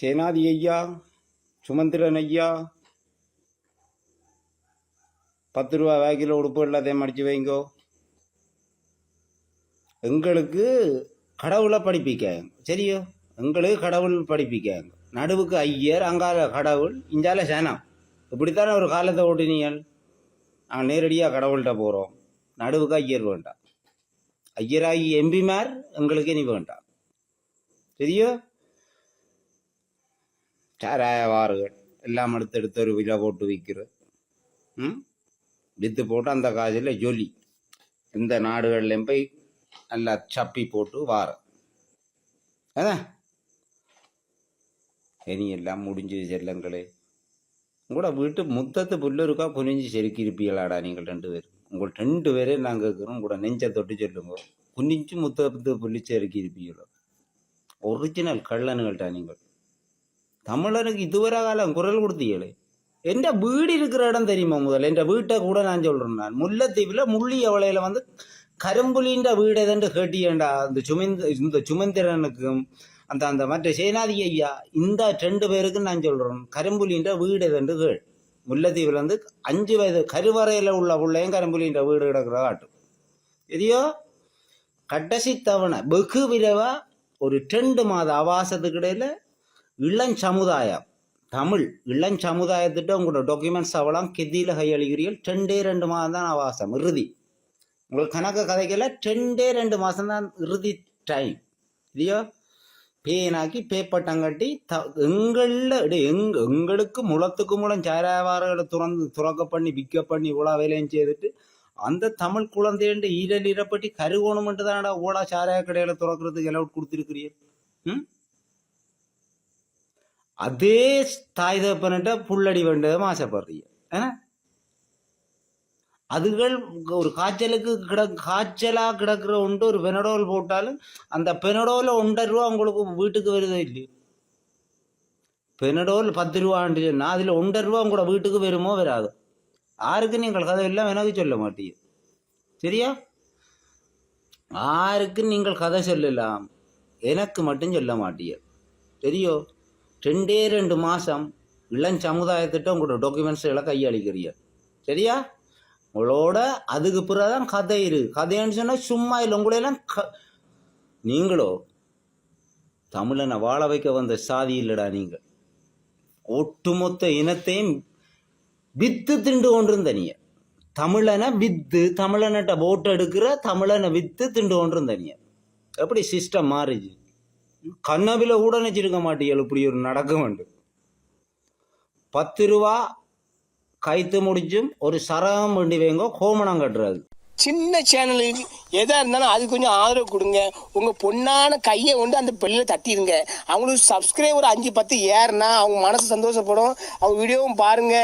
சேனாதி ஐயா சுமந்திரன் ஐயா பத்து ரூபா வேக்கில் உடுப்பு எல்லாத்தையும் மடித்து வைங்கோ. எங்களுக்கு கடவுளை படிப்பிக்காங்க சரியோ? எங்களுக்கு கடவுள் படிப்பிக்காங்க நடுவுக்கு ஐயர் அங்கால கடவுள் இஞ்சால சேனம் இப்படித்தானே ஒரு காலத்தை ஓட்டினீங்கள் நாங்கள் நேரடியாக கடவுள்கிட்ட போகிறோம் நடுவுக்கு ஐயர் வேண்டாம். ஐயராகி எம்பிமார் எங்களுக்கு இனி வேண்டாம். சரியோ? சாராய வாறுகள் எல்லாம் எடுத்து எடுத்து ஒரு விலை போட்டு விற்கிறது ம் வித்து போட்டு அந்த காசில் ஜொலி இந்த நாடுகள்லையும் போய் நல்லா சப்பி போட்டு வார அதான் இனி எல்லாம் முடிஞ்சு செல்லங்களே உங்களோட வீட்டு முத்தத்து புல்லருக்கா புனிஞ்சு செருக்கி இருப்பீங்களாடா நீங்கள் ரெண்டு பேரும் உங்கள் ரெண்டு பேரே நாங்கள் இருக்கிறோம் கூட நெஞ்சை தொட்டு சொல்லுங்க குனிஞ்சு முத்தத்து புள்ளி செருக்கி இருப்பீங்களோ ஒரிஜினல் கள்ளனுகள்டா நீங்கள் தமிழனுக்கு இதுவரை காலம் குரல் கொடுத்தீங்களே? எந்த வீடு இருக்கிற இடம் தெரியுமா முதல்ல? என் வீட்டை கூட நான் சொல்கிறேன் நான். முல்லைத்தீவில் முள்ளி அவளையில் வந்து கரும்புலின்ற வீடு எதன்று கேட்டியேண்டா அந்த சுமந்த இந்த சுமந்திரனுக்கும் அந்த அந்த மற்ற சேனாதி ஐயா இந்த ரெண்டு பேருக்கும் நான் சொல்கிறேன் கரும்புலின்ற வீடு எதன்று கேள். முல்லைத்தீவில் வந்து அஞ்சு வயது கருவறையில் உள்ள பிள்ளையும் கரும்புலின்ற வீடு கிடக்கிற காட்டும். எதையோ? கடைசி தவணை வெகு விரைவாக ஒரு ரெண்டு மாத ஆவாசத்துக்கு இடையில இளஞ்சமுதாயம் தமிழ் இளஞ்சமுதாயத்திட்ட உங்களோட டாக்குமெண்ட்ஸ் அவலாம் கெதியில் கையளிக்கிறீர்கள். ரெண்டே ரெண்டு மாதம் தான் அவாசம் இறுதி. உங்களுக்கு கணக்கு கதைக்கல ரெண்டே ரெண்டு மாதம் தான் இறுதி டைம் இல்லையோ? பேனாக்கி பேப்பட்டம் கட்டி த எங்களில் எங் எங்களுக்கு முளத்துக்கு முளம் சாராவாரங்களை துறந்து துறக்க பண்ணி விற்க பண்ணி இவ்வளோ வேலையும் செய்துட்டு அந்த தமிழ் குழந்தைண்டு ஈரல் இறப்பட்டி கருகோணம்ன்ட்டு தானடா ஓலா சாராய கடையில் துறக்கிறதுக்கு எலவுட் கொடுத்துருக்கிறீர் ம்? அதே தாய் தகப்பன்கிட்ட புள்ளடி வேண்டதும் ஆசைப்படுறீங்க. ஏன்னா? அதுகள் ஒரு காய்ச்சலுக்கு கிட காய்ச்சலா கிடக்கிற ஒன்று ஒரு பெனடோல் போட்டாலும் அந்த பெனடோல ஒன்றரை ரூபா உங்களுக்கு வீட்டுக்கு வருதோ இல்லையோ? பெனடோல் பத்து ரூபான்னு சொன்னா அதில் ஒன்றரை ரூபா உங்களோட வீட்டுக்கு வருமோ வராது? யாருக்கு நீங்கள் கதை எல்லாம் எனக்கு சொல்ல மாட்டீங்க. சரியா? யாருக்கு நீங்கள் கதை சொல்லலாம். எனக்கு மட்டும் சொல்ல மாட்டீங்க. சரியோ ரெண்டே ரெண்டு மாதம் இளம் சமுதாயத்திட்ட உங்களோட எல்லாம் கையளிக்கிறீங்க. சரியா? உங்களோட அதுக்கு பிறகுதான் கதை இரு கதைன்னு சொன்னால் சும்மா இல்லை. உங்களையெல்லாம் க நீங்களோ தமிழனை வாழ வைக்க வந்த சாதி இல்லைடா நீங்கள் ஒட்டுமொத்த இனத்தையும் வித்து திண்டு கொண்டிருந்த நீ தமிழனை வித்து தமிழன்கிட்ட போட்டு எடுக்கிற தமிழனை வித்து திண்டு கொண்டிருந்த நீ எப்படி சிஸ்டம் மாறிச்சு? கண்ணபில கூட நினச்சிருக்க மாட்டீங்க இப்படி ஒரு நடக்கம் வேண்டும் பத்து ரூபா கைத்து முடிச்சும் ஒரு சரகம் வேண்டி வைங்க கோமணம் கட்டுறது. சின்ன சேனலுக்கு எதா இருந்தாலும் அது கொஞ்சம் ஆதரவு கொடுங்க. உங்க பொண்ணான கையை கொண்டு அந்த பெல்லில் தட்டிடுங்க. அவங்களுக்கு சப்ஸ்கிரைபர் அஞ்சு பத்து ஏறுனா அவங்க மனசு சந்தோஷப்படும். அவங்க வீடியோவும் பாருங்க.